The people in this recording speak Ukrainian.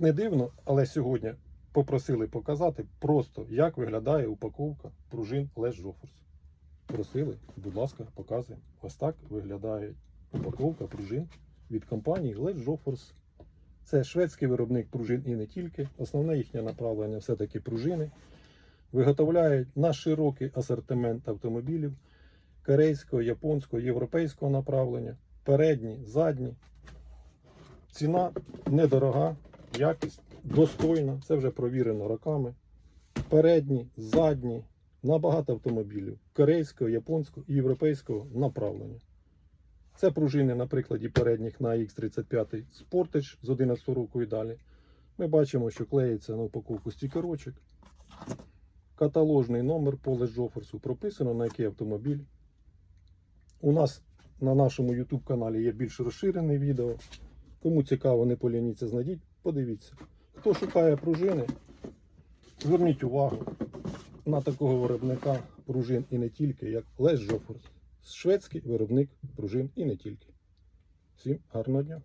Не дивно, але сьогодні попросили показати просто, як виглядає упаковка пружин Les Joffers. Просили, будь ласка, показуємо. Ось так виглядає упаковка пружин від компанії Les Joffers. Це шведський виробник пружин і не тільки. Основне їхнє направлення все-таки пружини. Виготовляють на широкий асортимент автомобілів корейського, японського, європейського направлення, передні, задні. Ціна недорога, якість достойна, це вже провірено роками. Передні, задні, на багато автомобілів корейського, японського і європейського направлення. Це пружини на прикладі передніх на X35 Sportage з 11 року і далі. Ми бачимо, що клеїться на упаковку стікерочок. Каталожний номер по Joffers прописано, на який автомобіль. У нас на нашому YouTube каналі є більш розширене відео. Кому цікаво, не полініться, знайдіть, подивіться. Хто шукає пружини, зверніть увагу на такого виробника пружин і не тільки, як Лес Жофорс. Шведський виробник пружин і не тільки. Всім гарного дня!